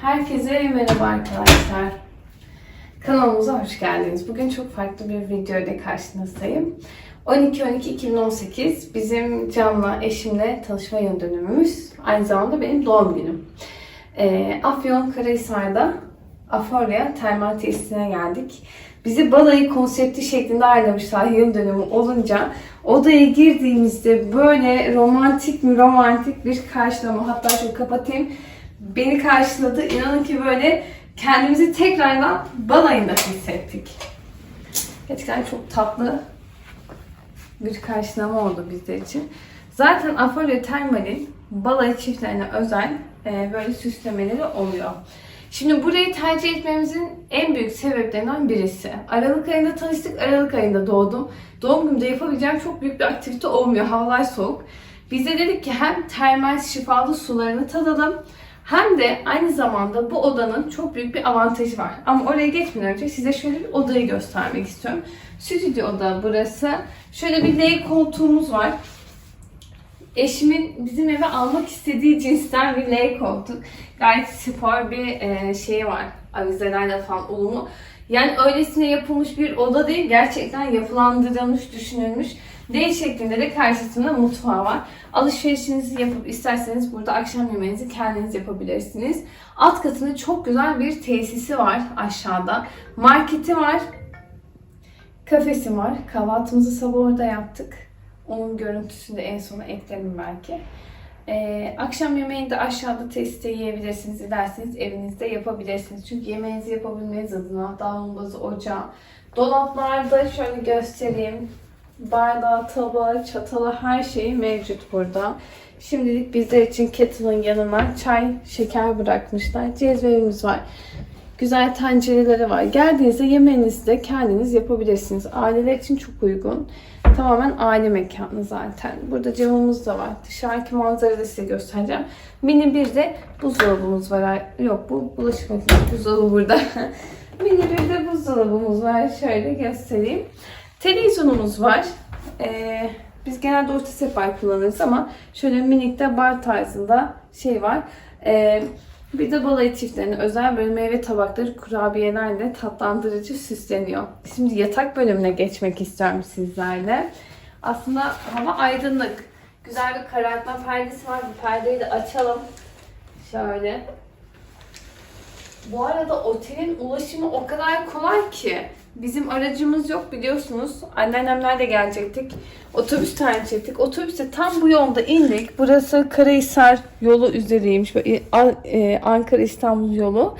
Herkese merhaba arkadaşlar. Kanalımıza hoş geldiniz. Bugün çok farklı bir video ile karşınızdayım. 12-12-2018 bizim Can'la, eşimle tanışma yıl dönümümüz. Aynı zamanda benim doğum günüm. Ee, Afyon Karahisar'da Aforya termal tesisine geldik. Bizi balayı konsepti şeklinde ayarlamışlar yıl dönümü olunca. Odaya girdiğimizde böyle romantik mi romantik bir karşılama. Hatta şöyle kapatayım beni karşıladı. İnanın ki böyle kendimizi tekrardan balayında hissettik. Gerçekten çok tatlı bir karşılama oldu bizler için. Zaten Afolyo Termal'in balayı çiftlerine özel e, böyle süslemeleri oluyor. Şimdi burayı tercih etmemizin en büyük sebeplerinden birisi. Aralık ayında tanıştık, Aralık ayında doğdum. Doğum günümde yapabileceğim çok büyük bir aktivite olmuyor, havalar soğuk. Biz de dedik ki hem termal şifalı sularını tadalım, hem de aynı zamanda bu odanın çok büyük bir avantajı var. Ama oraya geçmeden önce size şöyle bir odayı göstermek istiyorum. Stüdyo oda burası. Şöyle bir L koltuğumuz var. Eşimin bizim eve almak istediği cinsten bir L koltuk. Gayet spor bir şey var. Avizelerle falan olumlu. Yani öylesine yapılmış bir oda değil. Gerçekten yapılandırılmış, düşünülmüş. D şeklinde de karşısında mutfağı var. Alışverişinizi yapıp isterseniz burada akşam yemeğinizi kendiniz yapabilirsiniz. Alt katında çok güzel bir tesisi var aşağıda. Marketi var. Kafesi var. Kahvaltımızı sabah orada yaptık. Onun görüntüsünü de en sona eklerim belki. Ee, akşam yemeğini de aşağıda tesiste yiyebilirsiniz. Dilerseniz evinizde yapabilirsiniz. Çünkü yemeğinizi yapabilmeniz adına davlumbazı, ocağı, dolaplarda şöyle göstereyim. Bardağı, tabağı, çatalı her şeyi mevcut burada. Şimdilik bizler için kettle'ın yanına çay, şeker bırakmışlar. Cezvemiz var. Güzel tencereleri var. Geldiğinizde yemeğinizi de kendiniz yapabilirsiniz. Aileler için çok uygun. Tamamen aile mekanı zaten. Burada camımız da var. Dışarıki manzarayı da size göstereceğim. Mini bir de buzdolabımız var. Yok bu bulaşık makinesi buzdolabı burada. Mini bir de buzdolabımız var. Şöyle göstereyim. Televizyonumuz var. Ee, biz genelde orta sefer kullanırız ama şöyle minik de bar tarzında şey var. Ee, bir de balayı çiftlerine özel böyle meyve tabakları kurabiyelerle tatlandırıcı süsleniyor. Şimdi yatak bölümüne geçmek istiyorum sizlerle. Aslında hava aydınlık. Güzel bir karartma perdesi var. Bu perdeyi de açalım. Şöyle. Bu arada otelin ulaşımı o kadar kolay ki. Bizim aracımız yok biliyorsunuz. Anneannemler de gelecektik. Otobüs tercih ettik. Otobüste tam bu yolda indik. Burası Karahisar yolu üzeriymiş. Böyle, e, Ankara İstanbul yolu.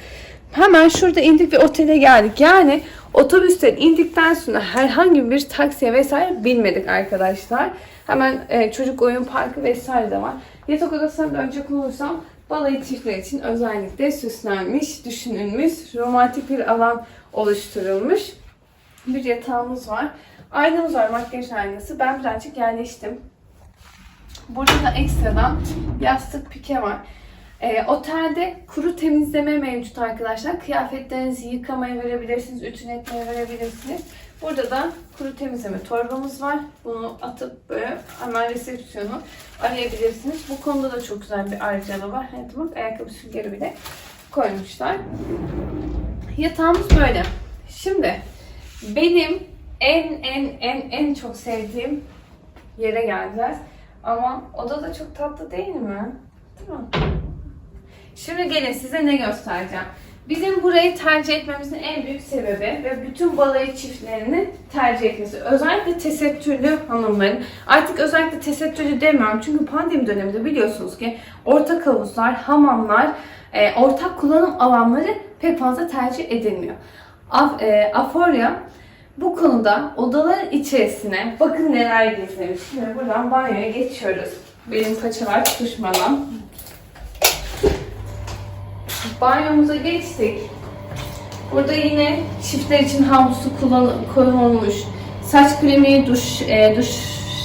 Hemen şurada indik ve otele geldik. Yani otobüsten indikten sonra herhangi bir taksiye vesaire binmedik arkadaşlar. Hemen e, çocuk oyun parkı vesaire de var. Yatak odasına dönecek olursam balayı çiftler için özellikle süslenmiş, düşünülmüş, romantik bir alan oluşturulmuş. Bir yatağımız var. Aynamız var, makyaj aynası. Ben birazcık yerleştim. Burada da ekstradan yastık pike var. Ee, otelde kuru temizleme mevcut arkadaşlar. Kıyafetlerinizi yıkamaya verebilirsiniz, ütületmeye verebilirsiniz. Burada da kuru temizleme torbamız var. Bunu atıp böyle hemen resepsiyonu arayabilirsiniz. Bu konuda da çok güzel bir ayrıcalığı var. Evet bak ayakkabı süngeri bile koymuşlar. Yatağımız böyle. Şimdi benim en en en en çok sevdiğim yere geleceğiz. Ama oda da çok tatlı değil mi? Değil mi? Şimdi gelin size ne göstereceğim. Bizim burayı tercih etmemizin en büyük sebebi ve bütün balayı çiftlerinin tercih etmesi. Özellikle tesettürlü hanımların. Artık özellikle tesettürlü demiyorum çünkü pandemi döneminde biliyorsunuz ki ortak havuzlar, hamamlar, e, ortak kullanım alanları pek fazla tercih edilmiyor. E, Aforya bu konuda odaların içerisine bakın neler gizlemiş. Şimdi buradan banyoya geçiyoruz. Benim paçalar tutuşmadan. Banyomuza geçtik. Burada yine çiftler için havlusu kullan konulmuş. Saç kremi, duş, e, duş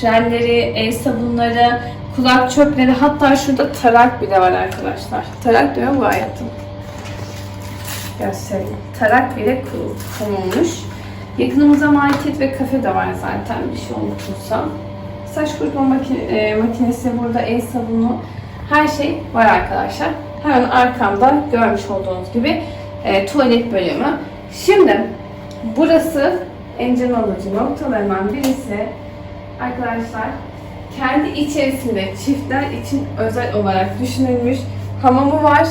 jelleri, el sabunları, kulak çöpleri hatta şurada tarak bile var arkadaşlar. Tarak diyor bu hayatım. Göstereyim. Tarak bile konulmuş. Yakınımızda market ve kafe de var zaten bir şey unutulsa. Saç kurutma makine, e, makinesi burada, el sabunu, her şey var arkadaşlar. Hemen arkamda görmüş olduğunuz gibi e, tuvalet bölümü. Şimdi burası en can alıcı noktalarından birisi arkadaşlar kendi içerisinde çiftler için özel olarak düşünülmüş hamamı var.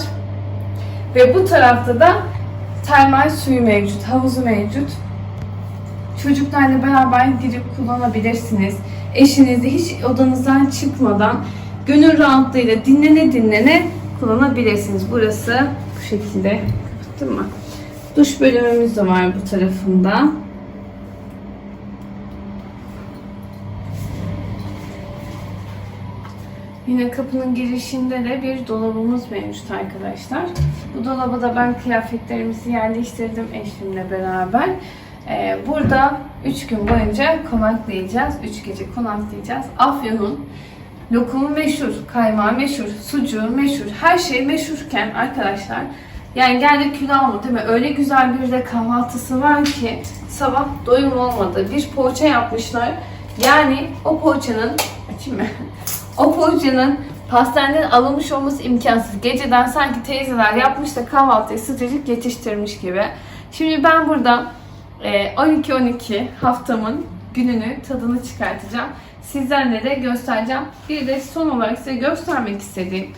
Ve bu tarafta da termal suyu mevcut, havuzu mevcut. Çocuklarla beraber girip kullanabilirsiniz. Eşinizle hiç odanızdan çıkmadan gönül rahatlığıyla dinlene dinlene kullanabilirsiniz. Burası bu şekilde. Kapattın mı? Duş bölümümüz de var bu tarafında. Yine kapının girişinde de bir dolabımız mevcut arkadaşlar. Bu dolaba da ben kıyafetlerimizi yerleştirdim eşimle beraber. Ee, burada 3 gün boyunca konaklayacağız. 3 gece konaklayacağız. Afyon'un lokumu meşhur, kaymağı meşhur, sucuğu meşhur, her şey meşhurken arkadaşlar yani geldik alma değil mi? Öyle güzel bir de kahvaltısı var ki sabah doyum olmadı. Bir poğaça yapmışlar. Yani o poğaçanın açayım mı? O poğaçanın pastaneden alınmış olması imkansız. Geceden sanki teyzeler yapmış da kahvaltıyı sıcacık yetiştirmiş gibi. Şimdi ben burada 12-12 haftamın gününü tadını çıkartacağım. Sizlerle de göstereceğim. Bir de son olarak size göstermek istediğim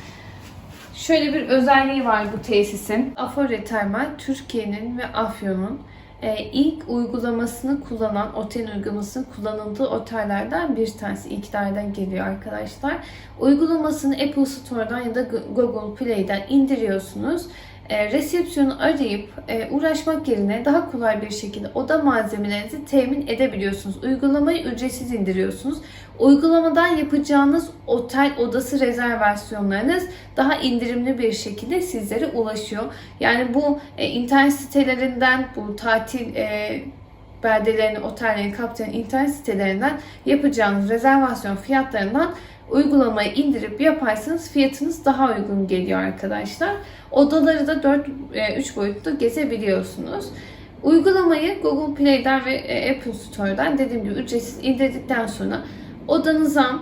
Şöyle bir özelliği var bu tesisin. Afore Termal, Türkiye'nin ve Afyon'un e, ilk uygulamasını kullanan, otel uygulamasının kullanıldığı otellerden bir tanesi. İlklerden geliyor arkadaşlar. Uygulamasını Apple Store'dan ya da Google Play'den indiriyorsunuz. E, resepsiyonu arayıp e, uğraşmak yerine daha kolay bir şekilde oda malzemelerinizi temin edebiliyorsunuz. Uygulamayı ücretsiz indiriyorsunuz. Uygulamadan yapacağınız otel odası rezervasyonlarınız daha indirimli bir şekilde sizlere ulaşıyor. Yani bu e, internet sitelerinden, bu tatil e, beldelerini, otellerin kapsayan internet sitelerinden yapacağınız rezervasyon fiyatlarından uygulamayı indirip yaparsanız fiyatınız daha uygun geliyor arkadaşlar. Odaları da 4 3 boyutlu gezebiliyorsunuz. Uygulamayı Google Play'den ve e, Apple Store'dan dediğim gibi ücretsiz indirdikten sonra odanıza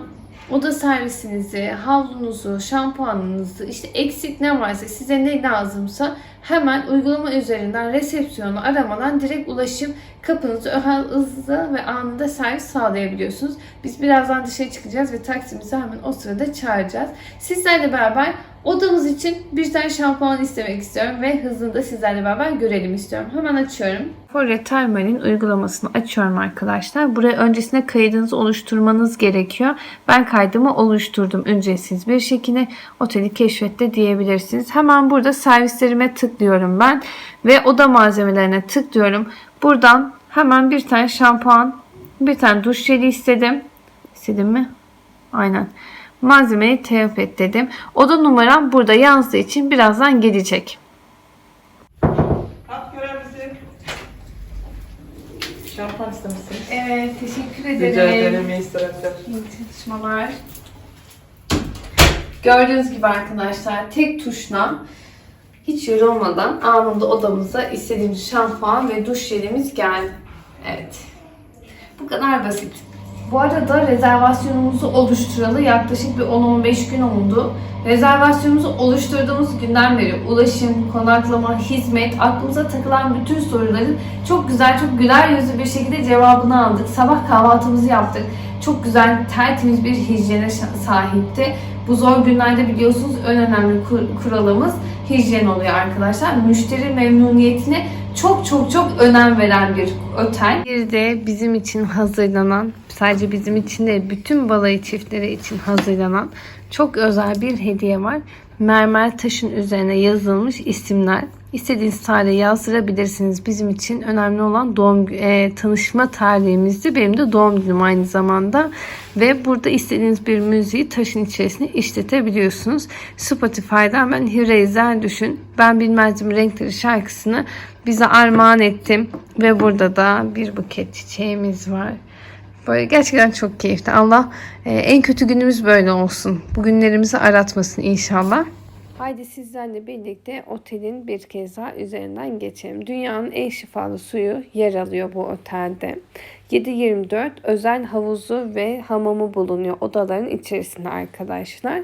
oda servisinizi, havlunuzu, şampuanınızı, işte eksik ne varsa size ne lazımsa hemen uygulama üzerinden resepsiyonu aramadan direkt ulaşıp kapınızı hızlı ve anında servis sağlayabiliyorsunuz. Biz birazdan dışarı çıkacağız ve taksimizi hemen o sırada çağıracağız. Sizlerle beraber odamız için bir tane şampuan istemek istiyorum ve hızını da sizlerle beraber görelim istiyorum. Hemen açıyorum. Fore Thermal'in uygulamasını açıyorum arkadaşlar. Buraya öncesinde kaydınızı oluşturmanız gerekiyor. Ben kaydımı oluşturdum ücretsiz bir şekilde. Oteli keşfette diyebilirsiniz. Hemen burada servislerime tıklıyorum ben. Ve oda malzemelerine tıklıyorum. Buradan hemen bir tane şampuan, bir tane duş jeli istedim. İstedim mi? Aynen. Malzemeyi teyap et dedim. Oda numaram burada yazdığı için birazdan gelecek. At görevlisi. Şampuan istemişsiniz. Evet, teşekkür Rica ederim. iyi istirahatler. İyi çalışmalar. Gördüğünüz gibi arkadaşlar tek tuşla hiç yorulmadan anında odamıza istediğimiz şampuan ve duş jelimiz geldi. Evet. Bu kadar basit. Bu arada rezervasyonumuzu oluşturalı yaklaşık bir 10-15 gün oldu. Rezervasyonumuzu oluşturduğumuz günden beri ulaşım, konaklama, hizmet, aklımıza takılan bütün soruların çok güzel, çok güler yüzlü bir şekilde cevabını aldık. Sabah kahvaltımızı yaptık. Çok güzel, tertemiz bir hijyene sahipti. Bu zor günlerde biliyorsunuz en önemli kur- kuralımız hijyen oluyor arkadaşlar. Müşteri memnuniyetine çok çok çok önem veren bir otel. Bir de bizim için hazırlanan, sadece bizim için değil, bütün balayı çiftleri için hazırlanan çok özel bir hediye var. Mermer taşın üzerine yazılmış isimler. İstediğiniz tarihe yazdırabilirsiniz. Bizim için önemli olan doğum e, tanışma tarihimizdi. Benim de doğum günüm aynı zamanda. Ve burada istediğiniz bir müziği taşın içerisine işletebiliyorsunuz. Spotify'dan ben Hüreyzer Düşün, Ben Bilmezdim Renkleri şarkısını bize armağan ettim. Ve burada da bir buket çiçeğimiz var. Böyle gerçekten çok keyifli. Allah e, en kötü günümüz böyle olsun. Bugünlerimizi aratmasın inşallah. Haydi sizlerle birlikte otelin bir kez daha üzerinden geçelim. Dünyanın en şifalı suyu yer alıyor bu otelde. 7-24 özel havuzu ve hamamı bulunuyor odaların içerisinde arkadaşlar.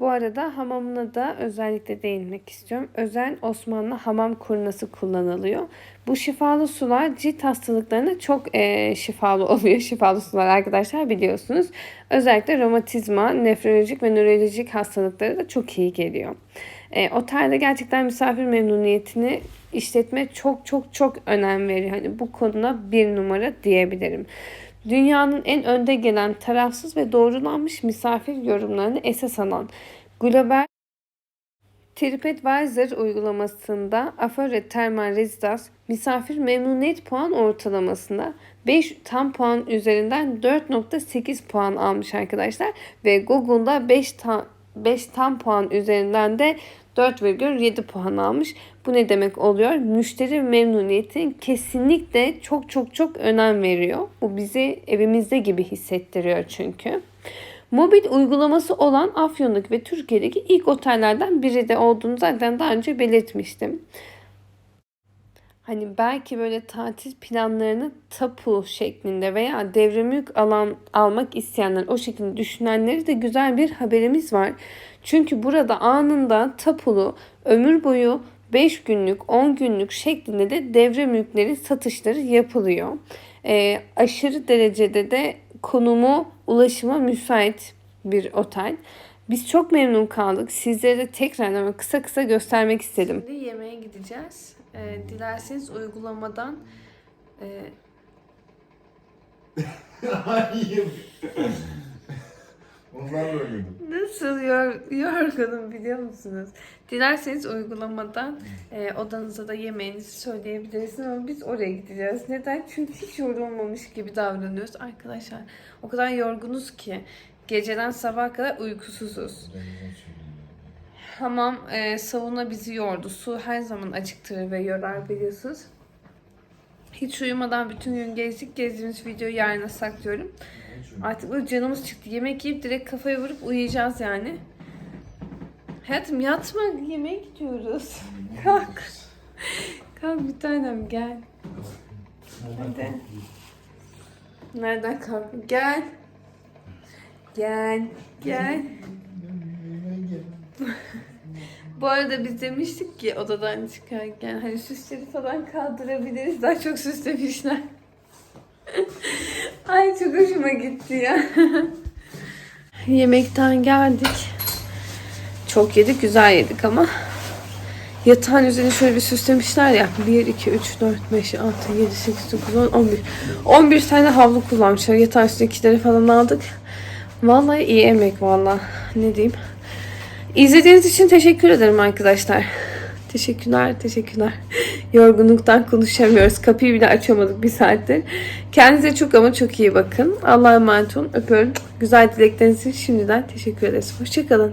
Bu arada hamamına da özellikle değinmek istiyorum. Özel Osmanlı hamam kurnası kullanılıyor. Bu şifalı sular cilt hastalıklarına çok eee, şifalı oluyor. Şifalı sular arkadaşlar biliyorsunuz. Özellikle romatizma, nefrolojik ve nörolojik hastalıklara da çok iyi geliyor. E, otelde gerçekten misafir memnuniyetini işletme çok çok çok önem veriyor. Hani bu konuda bir numara diyebilirim. Dünyanın en önde gelen tarafsız ve doğrulanmış misafir yorumlarını esas alan Global TripAdvisor uygulamasında Afore Termal Residence misafir memnuniyet puan ortalamasında 5 tam puan üzerinden 4.8 puan almış arkadaşlar ve Google'da 5 tam 5 tam puan üzerinden de 4,7 puan almış. Bu ne demek oluyor? Müşteri memnuniyeti kesinlikle çok çok çok önem veriyor. Bu bizi evimizde gibi hissettiriyor çünkü. Mobil uygulaması olan Afyon'daki ve Türkiye'deki ilk otellerden biri de olduğunu zaten daha önce belirtmiştim. Hani belki böyle tatil planlarını tapu şeklinde veya devre mülk alan almak isteyenler o şekilde düşünenleri de güzel bir haberimiz var. Çünkü burada anında tapulu ömür boyu 5 günlük 10 günlük şeklinde de devre mülklerin satışları yapılıyor. Ee, aşırı derecede de konumu ulaşıma müsait bir otel. Biz çok memnun kaldık. Sizlere de tekrardan ama kısa kısa göstermek istedim. Şimdi yemeğe gideceğiz. Ee, dilerseniz uygulamadan e, Hayır. Ondan böyleydim. Nasıl yor, yorgunum biliyor musunuz? Dilerseniz uygulamadan e, odanıza da yemeğinizi söyleyebilirsiniz ama biz oraya gideceğiz. Neden? Çünkü hiç yorulmamış gibi davranıyoruz. Arkadaşlar o kadar yorgunuz ki geceden sabaha kadar uykusuzuz. Hamam e, sauna bizi yordu. Su her zaman acıktırır ve yorar biliyorsunuz. Hiç uyumadan bütün gün gezdik. Gezdiğimiz videoyu yarına saklıyorum. Artık böyle canımız çıktı. Yemek yiyip direkt kafaya vurup uyuyacağız yani. Hayatım yatma yemeğe gidiyoruz. Kalk. Kalk bir tanem gel. Hadi. Nereden kalk? Gel. Gel. Gel. Bu arada biz demiştik ki odadan çıkarken hani süsleri falan kaldırabiliriz. Daha çok süslemişler. Ay çok hoşuma gitti ya. Yemekten geldik. Çok yedik, güzel yedik ama. Yatağın üzerini şöyle bir süslemişler ya. 1, 2, 3, 4, 5, 6, 7, 8, 9, 10, 11. 11 tane havlu kullanmışlar. Yatağın üstündekileri falan aldık. Vallahi iyi emek vallahi. Ne diyeyim. İzlediğiniz için teşekkür ederim arkadaşlar. Teşekkürler, teşekkürler. Yorgunluktan konuşamıyoruz. Kapıyı bile açamadık bir saattir. Kendinize çok ama çok iyi bakın. Allah'a emanet olun. Öpüyorum. Güzel dilekleriniz için şimdiden teşekkür ederiz. Hoşçakalın.